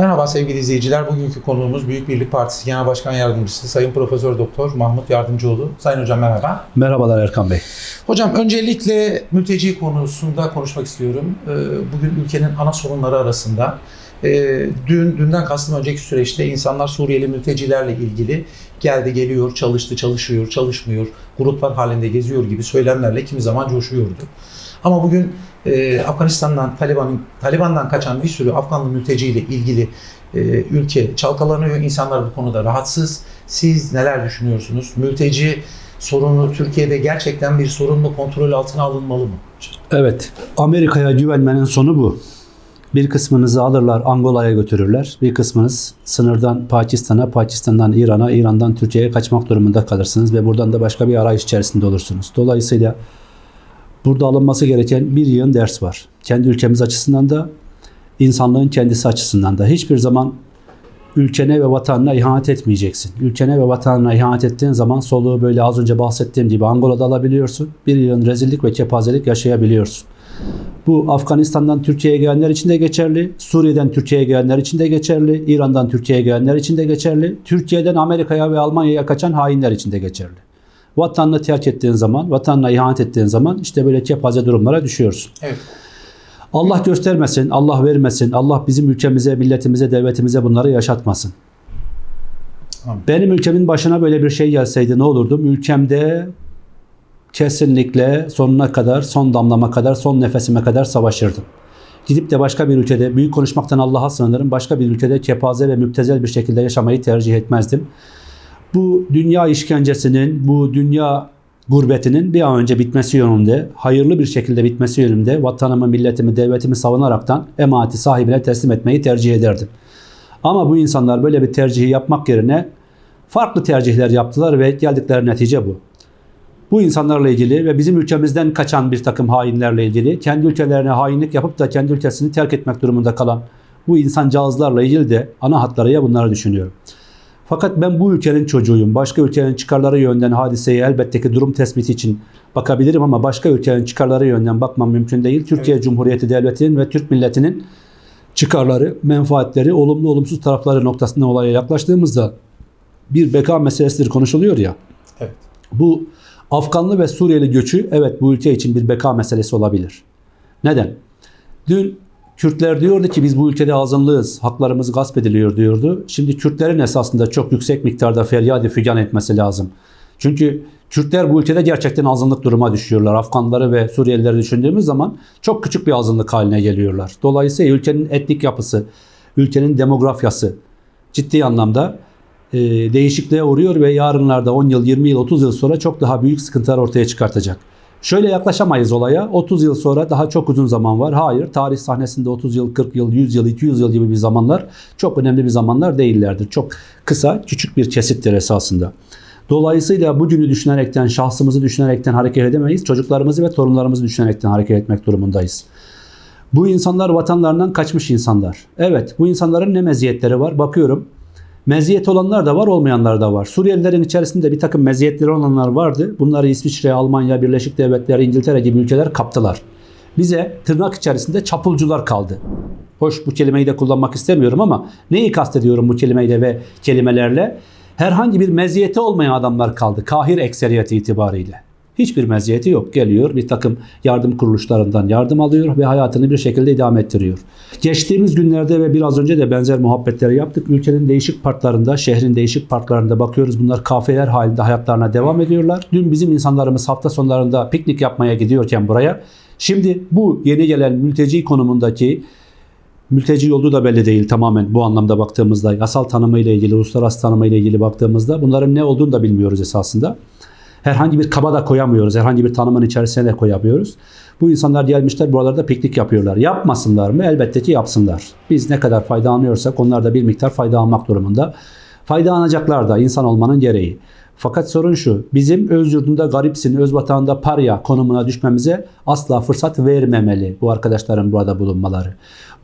Merhaba sevgili izleyiciler. Bugünkü konuğumuz Büyük Birlik Partisi Genel Başkan Yardımcısı Sayın Profesör Doktor Mahmut Yardımcıoğlu. Sayın hocam merhaba. Merhabalar Erkan Bey. Hocam öncelikle mülteci konusunda konuşmak istiyorum. Ee, Bugün ülkenin ana sorunları arasında e, dün dünden kastım önceki süreçte insanlar Suriyeli mültecilerle ilgili geldi geliyor, çalıştı, çalışıyor, çalışmıyor, gruplar halinde geziyor gibi söylemlerle kimi zaman coşuyordu. Ama bugün e, Afganistan'dan, Taliban'ın Taliban'dan kaçan bir sürü Afganlı mülteciyle ilgili e, ülke çalkalanıyor. İnsanlar bu konuda rahatsız. Siz neler düşünüyorsunuz? Mülteci sorunu Türkiye'de gerçekten bir sorun mu? Kontrol altına alınmalı mı? Evet, Amerika'ya güvenmenin sonu bu. Bir kısmınızı alırlar Angola'ya götürürler. Bir kısmınız sınırdan Pakistan'a, Pakistan'dan İran'a, İran'dan Türkiye'ye kaçmak durumunda kalırsınız ve buradan da başka bir arayış içerisinde olursunuz. Dolayısıyla burada alınması gereken bir yığın ders var. Kendi ülkemiz açısından da, insanlığın kendisi açısından da. Hiçbir zaman ülkene ve vatanına ihanet etmeyeceksin. Ülkene ve vatanına ihanet ettiğin zaman soluğu böyle az önce bahsettiğim gibi Angola'da alabiliyorsun. Bir yığın rezillik ve kepazelik yaşayabiliyorsun. Bu Afganistan'dan Türkiye'ye gelenler için de geçerli, Suriye'den Türkiye'ye gelenler için de geçerli, İran'dan Türkiye'ye gelenler için de geçerli, Türkiye'den Amerika'ya ve Almanya'ya kaçan hainler için de geçerli. Vatanını terk ettiğin zaman, vatanına ihanet ettiğin zaman işte böyle kepaze durumlara düşüyorsun. Evet. Allah göstermesin, Allah vermesin, Allah bizim ülkemize, milletimize, devletimize bunları yaşatmasın. Amin. Benim ülkemin başına böyle bir şey gelseydi ne olurdu? Ülkemde kesinlikle sonuna kadar, son damlama kadar, son nefesime kadar savaşırdım. Gidip de başka bir ülkede, büyük konuşmaktan Allah'a sığınırım, başka bir ülkede kepaze ve müptezel bir şekilde yaşamayı tercih etmezdim. Bu dünya işkencesinin, bu dünya gurbetinin bir an önce bitmesi yönünde, hayırlı bir şekilde bitmesi yönünde vatanımı, milletimi, devletimi savunaraktan emaneti sahibine teslim etmeyi tercih ederdim. Ama bu insanlar böyle bir tercihi yapmak yerine farklı tercihler yaptılar ve geldikleri netice bu. Bu insanlarla ilgili ve bizim ülkemizden kaçan bir takım hainlerle ilgili kendi ülkelerine hainlik yapıp da kendi ülkesini terk etmek durumunda kalan bu insancağızlarla ilgili de ana hatlarıya bunları düşünüyorum. Fakat ben bu ülkenin çocuğuyum. Başka ülkenin çıkarları yönden hadiseye elbette ki durum tespiti için bakabilirim ama başka ülkenin çıkarları yönden bakmam mümkün değil. Türkiye Cumhuriyeti Devleti'nin ve Türk milletinin çıkarları, menfaatleri, olumlu olumsuz tarafları noktasında olaya yaklaştığımızda bir beka meselesidir konuşuluyor ya. Evet. Bu Afganlı ve Suriyeli göçü evet bu ülke için bir beka meselesi olabilir. Neden? Dün Kürtler diyordu ki biz bu ülkede azınlığız, haklarımız gasp ediliyor diyordu. Şimdi Kürtlerin esasında çok yüksek miktarda feryat figan etmesi lazım. Çünkü Kürtler bu ülkede gerçekten azınlık duruma düşüyorlar. Afganları ve Suriyelileri düşündüğümüz zaman çok küçük bir azınlık haline geliyorlar. Dolayısıyla ülkenin etnik yapısı, ülkenin demografyası ciddi anlamda e, değişikliğe uğruyor ve yarınlarda 10 yıl, 20 yıl, 30 yıl sonra çok daha büyük sıkıntılar ortaya çıkartacak. Şöyle yaklaşamayız olaya. 30 yıl sonra daha çok uzun zaman var. Hayır, tarih sahnesinde 30 yıl, 40 yıl, 100 yıl, 200 yıl gibi bir zamanlar çok önemli bir zamanlar değillerdir. Çok kısa, küçük bir kesittir esasında. Dolayısıyla bugünü düşünerekten, şahsımızı düşünerekten hareket edemeyiz. Çocuklarımızı ve torunlarımızı düşünerekten hareket etmek durumundayız. Bu insanlar vatanlarından kaçmış insanlar. Evet, bu insanların ne meziyetleri var? Bakıyorum. Meziyet olanlar da var, olmayanlar da var. Suriyelilerin içerisinde bir takım meziyetleri olanlar vardı. Bunları İsviçre, Almanya, Birleşik Devletler, İngiltere gibi ülkeler kaptılar. Bize tırnak içerisinde çapulcular kaldı. Hoş bu kelimeyi de kullanmak istemiyorum ama neyi kastediyorum bu kelimeyle ve kelimelerle? Herhangi bir meziyeti olmayan adamlar kaldı. Kahir ekseriyeti itibariyle. Hiçbir meziyeti yok. Geliyor bir takım yardım kuruluşlarından yardım alıyor ve hayatını bir şekilde idame ettiriyor. Geçtiğimiz günlerde ve biraz önce de benzer muhabbetleri yaptık. Ülkenin değişik partlarında, şehrin değişik parklarında bakıyoruz. Bunlar kafeler halinde hayatlarına devam ediyorlar. Dün bizim insanlarımız hafta sonlarında piknik yapmaya gidiyorken buraya. Şimdi bu yeni gelen mülteci konumundaki Mülteci olduğu da belli değil tamamen bu anlamda baktığımızda. Yasal tanımı ile ilgili, uluslararası tanımı ile ilgili baktığımızda bunların ne olduğunu da bilmiyoruz esasında. Herhangi bir kaba da koyamıyoruz. Herhangi bir tanımın içerisine de koyamıyoruz. Bu insanlar gelmişler buralarda piknik yapıyorlar. Yapmasınlar mı? Elbette ki yapsınlar. Biz ne kadar fayda alıyorsak onlar da bir miktar fayda almak durumunda. Fayda alacaklar da insan olmanın gereği. Fakat sorun şu, bizim öz yurdunda garipsin, öz vatanında parya konumuna düşmemize asla fırsat vermemeli bu arkadaşların burada bulunmaları.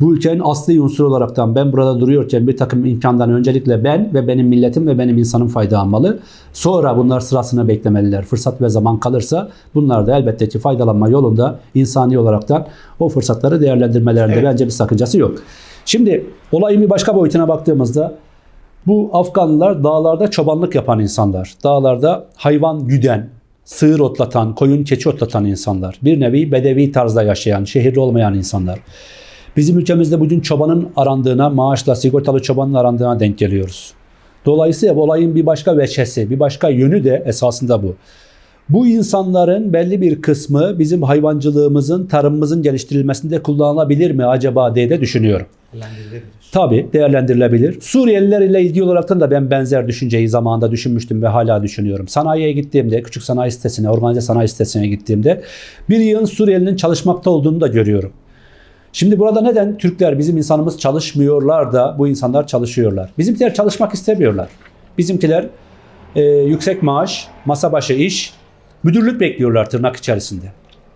Bu ülkenin asli unsur olaraktan ben burada duruyorken bir takım imkandan öncelikle ben ve benim milletim ve benim insanım fayda almalı. Sonra bunlar sırasını beklemeliler. Fırsat ve zaman kalırsa bunlar da elbette ki faydalanma yolunda insani olaraktan o fırsatları değerlendirmelerinde Evet. bence bir sakıncası yok. Şimdi olayın bir başka boyutuna baktığımızda bu Afganlılar dağlarda çobanlık yapan insanlar. Dağlarda hayvan güden, sığır otlatan, koyun keçi otlatan insanlar. Bir nevi bedevi tarzda yaşayan, şehirli olmayan insanlar. Bizim ülkemizde bugün çobanın arandığına, maaşla sigortalı çobanın arandığına denk geliyoruz. Dolayısıyla olayın bir başka veçesi, bir başka yönü de esasında bu. Bu insanların belli bir kısmı bizim hayvancılığımızın, tarımımızın geliştirilmesinde kullanılabilir mi acaba diye de düşünüyorum. Tabii değerlendirilebilir. Suriyeliler ile ilgili olarak da ben benzer düşünceyi zamanında düşünmüştüm ve hala düşünüyorum. Sanayiye gittiğimde, küçük sanayi sitesine, organize sanayi sitesine gittiğimde bir yığın Suriyelinin çalışmakta olduğunu da görüyorum. Şimdi burada neden Türkler bizim insanımız çalışmıyorlar da bu insanlar çalışıyorlar? Bizimkiler çalışmak istemiyorlar. Bizimkiler e, yüksek maaş, masa başı iş, müdürlük bekliyorlar tırnak içerisinde.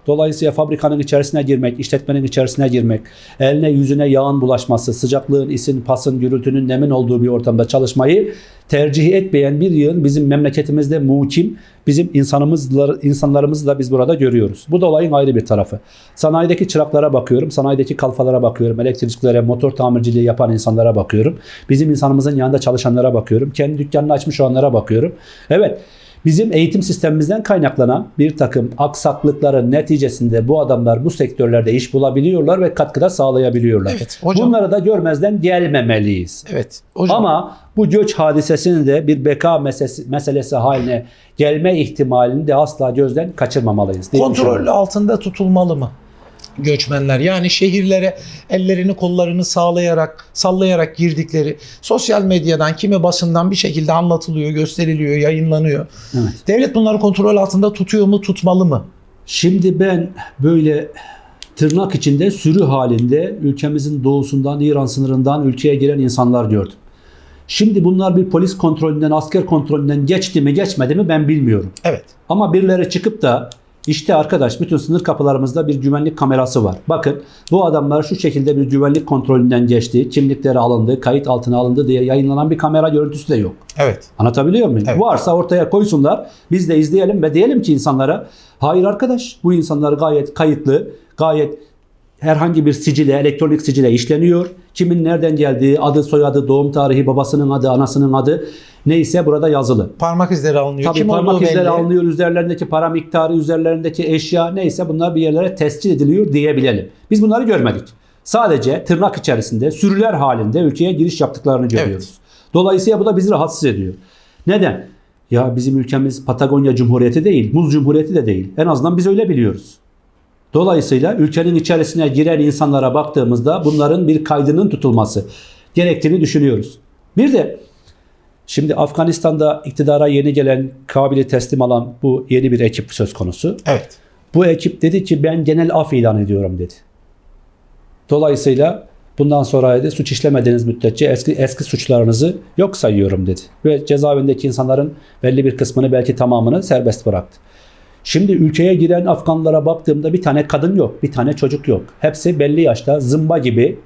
Dolayısıyla fabrikanın içerisine girmek, işletmenin içerisine girmek, eline yüzüne yağın bulaşması, sıcaklığın, isin, pasın, gürültünün, nemin olduğu bir ortamda çalışmayı tercih etmeyen bir yığın bizim memleketimizde mukim, bizim insanımızla, insanlarımızı da biz burada görüyoruz. Bu da olayın ayrı bir tarafı. Sanayideki çıraklara bakıyorum, sanayideki kalfalara bakıyorum, elektrikçilere, motor tamirciliği yapan insanlara bakıyorum. Bizim insanımızın yanında çalışanlara bakıyorum, kendi dükkanını açmış olanlara bakıyorum. Evet, Bizim eğitim sistemimizden kaynaklanan bir takım aksaklıkların neticesinde bu adamlar bu sektörlerde iş bulabiliyorlar ve katkıda sağlayabiliyorlar. Evet, hocam. Bunları da görmezden gelmemeliyiz. Evet. Hocam. Ama bu göç hadisesinin de bir beka meselesi, meselesi haline gelme ihtimalini de asla gözden kaçırmamalıyız. kontrol altında tutulmalı mı? Göçmenler yani şehirlere ellerini kollarını sağlayarak sallayarak girdikleri sosyal medyadan kimi basından bir şekilde anlatılıyor, gösteriliyor, yayınlanıyor. Evet. Devlet bunları kontrol altında tutuyor mu, tutmalı mı? Şimdi ben böyle tırnak içinde sürü halinde ülkemizin doğusundan, İran sınırından ülkeye giren insanlar gördüm. Şimdi bunlar bir polis kontrolünden, asker kontrolünden geçti mi geçmedi mi ben bilmiyorum. Evet. Ama birileri çıkıp da işte arkadaş bütün sınır kapılarımızda bir güvenlik kamerası var. Bakın bu adamlar şu şekilde bir güvenlik kontrolünden geçti, kimlikleri alındı, kayıt altına alındı diye yayınlanan bir kamera görüntüsü de yok. Evet. Anlatabiliyor muyum? Evet. Varsa ortaya koysunlar. Biz de izleyelim ve diyelim ki insanlara hayır arkadaş bu insanlar gayet kayıtlı, gayet herhangi bir sicile, elektronik sicile işleniyor. Kimin nereden geldiği, adı, soyadı, doğum tarihi, babasının adı, anasının adı neyse burada yazılı. Parmak izleri alınıyor. Tabii Kim parmak izleri belli. alınıyor, üzerlerindeki para miktarı, üzerlerindeki eşya neyse bunlar bir yerlere tescil ediliyor diyebilelim. Biz bunları görmedik. Sadece tırnak içerisinde sürüler halinde ülkeye giriş yaptıklarını görüyoruz. Dolayısıyla bu da bizi rahatsız ediyor. Neden? Ya bizim ülkemiz Patagonya Cumhuriyeti değil, Muz Cumhuriyeti de değil. En azından biz öyle biliyoruz. Dolayısıyla ülkenin içerisine giren insanlara baktığımızda bunların bir kaydının tutulması gerektiğini düşünüyoruz. Bir de Şimdi Afganistan'da iktidara yeni gelen, kabili teslim alan bu yeni bir ekip söz konusu. Evet. Bu ekip dedi ki ben genel af ilan ediyorum dedi. Dolayısıyla bundan sonra dedi suç işlemediğiniz müddetçe eski eski suçlarınızı yok sayıyorum dedi. Ve cezaevindeki insanların belli bir kısmını belki tamamını serbest bıraktı. Şimdi ülkeye giren Afganlara baktığımda bir tane kadın yok, bir tane çocuk yok. Hepsi belli yaşta zımba gibi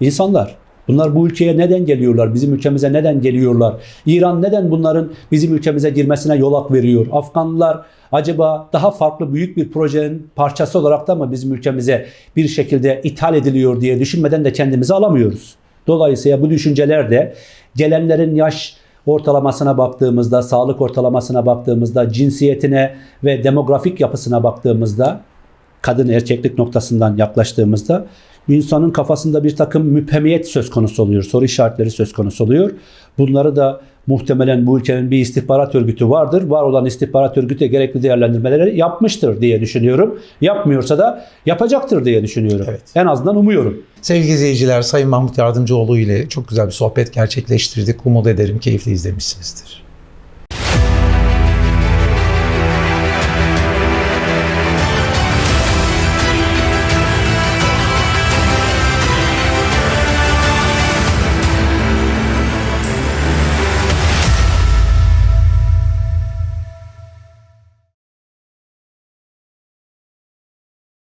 insanlar. Bunlar bu ülkeye neden geliyorlar? Bizim ülkemize neden geliyorlar? İran neden bunların bizim ülkemize girmesine yolak veriyor? Afganlılar acaba daha farklı büyük bir projenin parçası olarak da mı bizim ülkemize bir şekilde ithal ediliyor diye düşünmeden de kendimizi alamıyoruz. Dolayısıyla bu düşünceler de gelenlerin yaş ortalamasına baktığımızda, sağlık ortalamasına baktığımızda, cinsiyetine ve demografik yapısına baktığımızda kadın erkeklik noktasından yaklaştığımızda insanın kafasında bir takım müphemiyet söz konusu oluyor. Soru işaretleri söz konusu oluyor. Bunları da muhtemelen bu ülkenin bir istihbarat örgütü vardır. Var olan istihbarat örgütü gerekli değerlendirmeleri yapmıştır diye düşünüyorum. Yapmıyorsa da yapacaktır diye düşünüyorum. Evet. En azından umuyorum. Sevgili izleyiciler, Sayın Mahmut Yardımcıoğlu ile çok güzel bir sohbet gerçekleştirdik. Umut ederim keyifli izlemişsinizdir.